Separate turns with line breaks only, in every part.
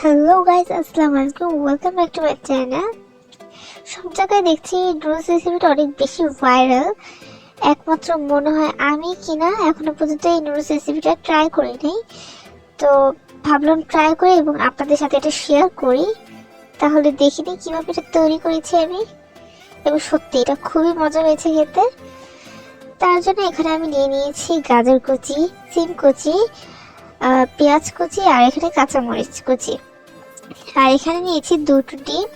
Hello guys আসসালামু আলাইকুম welcome back to my channel সব জায়গায় দেখছি ড্রোস রেসিপিটা অনেক বেশি ভাইরাল একমাত্র মনে হয় আমি কিনা, এখনও পর্যন্ত এই নুডলস রেসিপিটা ট্রাই করিনি তো ভাবলাম ট্রাই করি এবং আপনাদের সাথে এটা শেয়ার করি। তাহলে দেখিনি কীভাবে এটা তৈরি করেছি আমি। এবং সত্যি এটা খুবই মজা হয়েছে খেতে। তার জন্য এখানে আমি নিয়ে নিয়েছি গাজর কুচি, সিম কুচি পেঁয়াজ কুচি আর এখানে কাঁচামরিচ কুচি। আর এখানে নিয়েছি দুটো ডিম।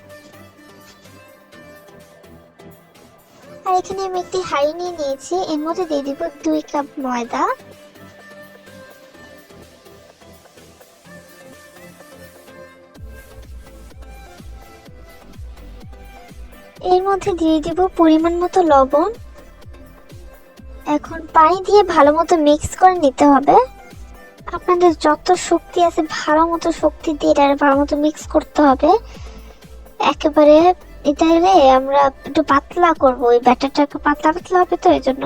আর এখানে আমি একটি হাঁড়ি নিয়ে নিয়েছি। এর মধ্যে দিয়ে দিব দুই কাপ ময়দা। এর মধ্যে দিয়ে দিব পরিমাণ মতো লবণ। এখন পানি দিয়ে ভালো মতো মিক্স করে নিতে হবে। আপনাদের যত শক্তি আছে, ভালো মতো শক্তি দিয়ে এটা ভালো মতো মিক্স করতে হবে। একেবারে এটা এলে আমরা একটু পাতলা করব, ওই ব্যাটারটা একটু পাতলা পাতলা হবে তো, এই জন্য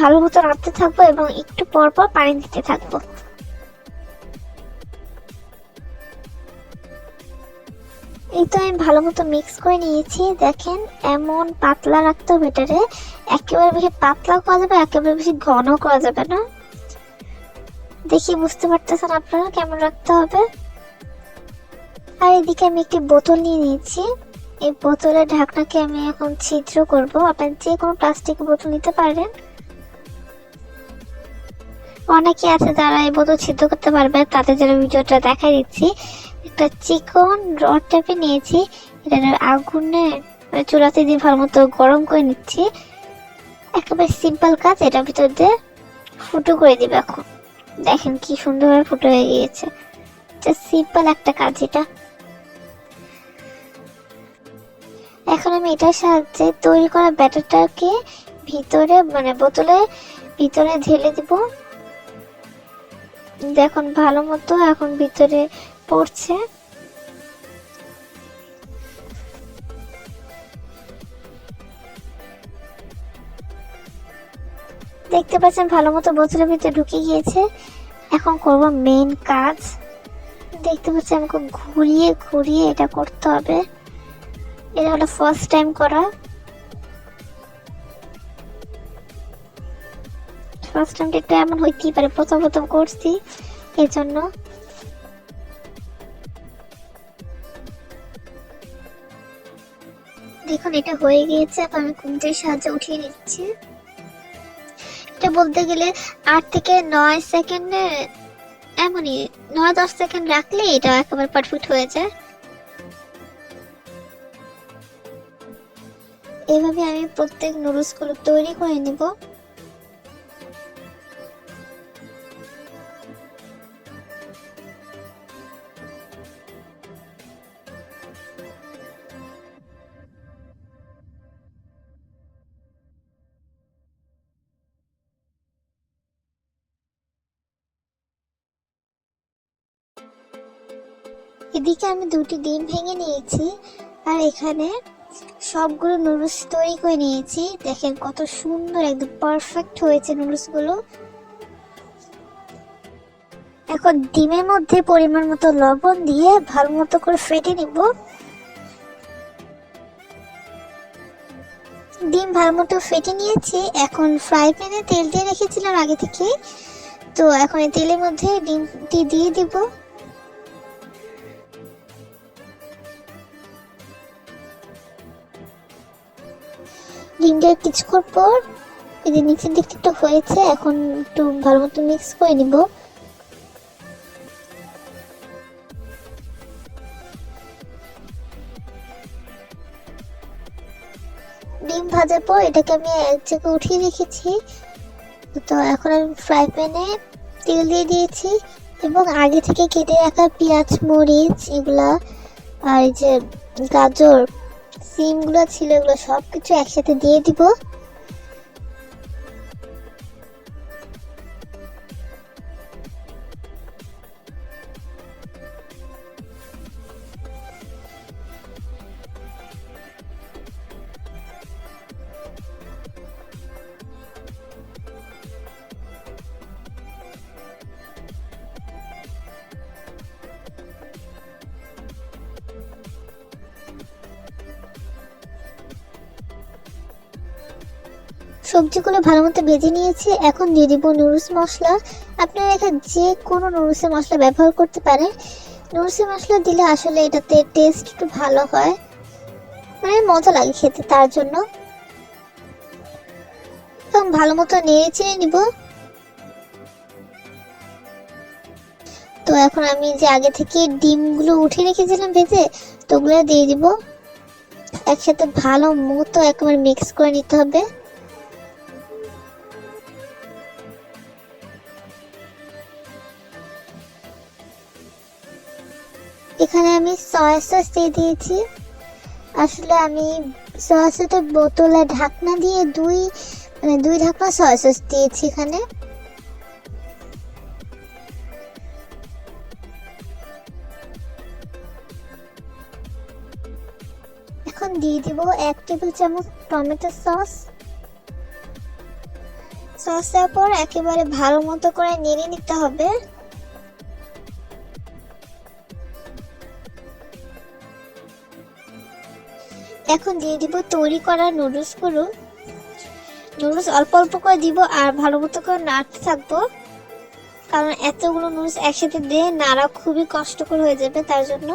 ভালো মতো রাখতে থাকব এবং একটু পর পর পানি দিতে থাকব। এই তো আমি ভালো মতো মিক্স করে নিয়েছি, দেখেন এমন পাতলা রাখতে হবে এটারে। একেবারে বেশি পাতলা করা যাবে, একেবারে বেশি ঘন করা যাবে না। দেখি বুঝতে পারতেছেন আপনারা কেমন রাখতে হবে? আর এদিকে আমি একটি বোতল নিয়ে নিয়েছি। এই বোতলের ঢাকনাকে আমি এখন ছিদ্র করব। আপনার যে কোনো প্লাস্টিক বোতল নিতে পারেন। অনেকে আছে যারা এই বোতল ছিদ্র করতে পারবে তাদের জন্য ভিডিওটা দেখা দিচ্ছি। একটা চিকন রড টাইপে নিয়েছি। এটা আগুনে চুলাতে দিয়ে ভালো মতো গরম করে নিচ্ছি। একেবারে সিম্পল কাজ, এটার ভিতর দিয়ে ফুটো করে দিবে এখন। দেখেন কি সুন্দরভাবে ফুটো হয়ে গিয়েছে সিম্পল একটা কাজ এটা। এখন আমি এটার সাহায্যে তৈরি করা ব্যাটারটাকে ভিতরে মানে বোতলে ভিতরে ঢেলে দিব। দেখুন, ভালো মতো এখন ভিতরে পড়ছে। দেখতে পাচ্ছেন ভালো মতো বোতলের ভিতরে ঢুকে গিয়েছে। এখন করব মেন কাজ। দেখতে পাচ্ছি আমাকে ঘুরিয়ে ঘুরিয়ে এটা করতে হবে। এটা হলো ফার্স্ট টাইম করা। ফার্স্ট টাইম একটু এমন হইতেই পারে, প্রথম প্রথম করছি এই জন্য দেখুন, এটা হয়ে গিয়েছে আমি কুমটির সাহায্যে উঠিয়ে নিচ্ছি। এটা বলতে গেলে আট থেকে নয় সেকেন্ডে, এমনই, নয় দশ সেকেন্ড রাখলে এটা একেবারে পারফেক্ট হয়ে যায়। এভাবে আমি প্রত্যেক নুডলসগুলো তৈরি করে নিব। এদিকে আমি দুটি ডিম ভেঙে নিয়েছি, আর এখানে সবগুলো নুডলস তৈরি করে নিয়েছি। দেখেন কত সুন্দর, একদম পারফেক্ট হয়েছে নুডলসগুলো। এখন ডিমের মধ্যে পরিমাণ মতো লবণ দিয়ে ভালো মতো করে ফেটে নিব। ডিম ভালো মতো ফেটে নিয়েছি, এখন ফ্রাই প্যানে তেল দিয়ে রেখেছিলাম আগে থেকে। তো এখন এই তেলের মধ্যে ডিমটি দিয়ে দিব। ডিমটা কিছুক্ষণ পর, এই যে নিচের দিকটা একটু হয়েছে, এখন একটু ভালো মতো মিক্স করে নিব। ডিম ভাজার পর এটাকে আমি এক জায়গায় উঠিয়ে রেখেছি। তো এখন আমি ফ্রাই প্যানে তেল দিয়ে দিয়েছি এবং আগে থেকে কেটে রাখা পেঁয়াজ, মরিচ এগুলা, আর এই যে গাজর সিমগুলো ছিল এগুলো সব কিছু একসাথে দিয়ে দিব। সবজিগুলো ভালো মতো ভেজে নিয়েছি। এখন দিয়ে দিব নুডলস মশলা। আপনারা এখানে যে কোনো নুডলসের মশলা ব্যবহার করতে পারেন। নুডলসের মশলা দিলে আসলে এটাতে টেস্ট একটু ভালো হয়। মানে মজা লাগে খেতে তার জন্য। এবং ভালো মতো নেড়ে চেড়ে নিব। তো এখন আমি যে আগে থেকে ডিমগুলো উঠে রেখেছিলাম ভেজে, তো ওগুলো দিয়ে দিব। একসাথে ভালো মতো একেবারে মিক্স করে নিতে হবে। এখানে আমি সয়া সস দিয়ে দিয়েছি। আসলে আমি সয়া সসের বোতলে ঢাকনা দিয়ে দুই মানে দুই ঢাকনা সয়া সস দিয়েছি এখানে। এখন দিয়ে দিব এক টেবিল চামচ টমেটো সস সস দেওয়ার পর একেবারে ভালো মতো করে নেড়ে নিতে হবে। এখন দিয়ে দিব তৈরি করা নুডলসগুলো। নুডলস অল্প অল্প করে দিব আর ভালো মতো করে নাড়তে থাকব। কারণ এতগুলো নুডলস একসাথে দিয়ে নাড়া খুবই কষ্টকর হয়ে যাবে তার জন্য।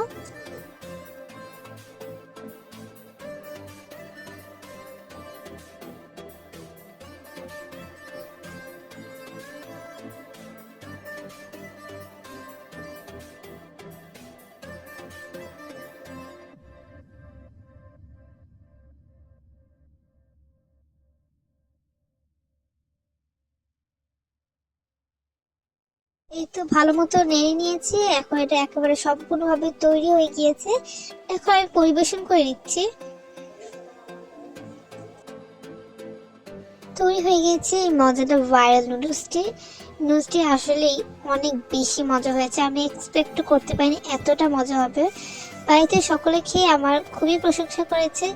এই তো ভালো মতো নেড়ে নিয়েছি। এখন এটা একেবারে সম্পূর্ণভাবে তৈরি হয়ে গিয়েছে। এখন আমি পরিবেশন করে নিচ্ছি। তৈরি হয়ে গিয়েছে এই মজাদার ভাইরাল নুডলসটি নুডলসটি আসলেই অনেক বেশি মজা হয়েছে। আমি এক্সপেক্ট করতে পারিনি এতটা মজা হবে। বাড়িতে সকলে খেয়ে আমার খুবই প্রশংসা করেছে।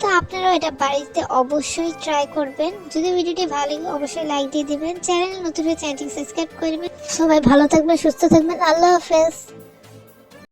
তো আপনারাও এটা বাড়িতে অবশ্যই ট্রাই করবেন। যদি ভিডিওটি ভালো লাগে, অবশ্যই লাইক দিয়ে দিবেন। চ্যানেল নতুন হয়ে চ্যানেলটি সাবস্ক্রাইব করবেন সবাই ভালো থাকবেন, সুস্থ থাকবেন। আল্লাহ হাফেজ।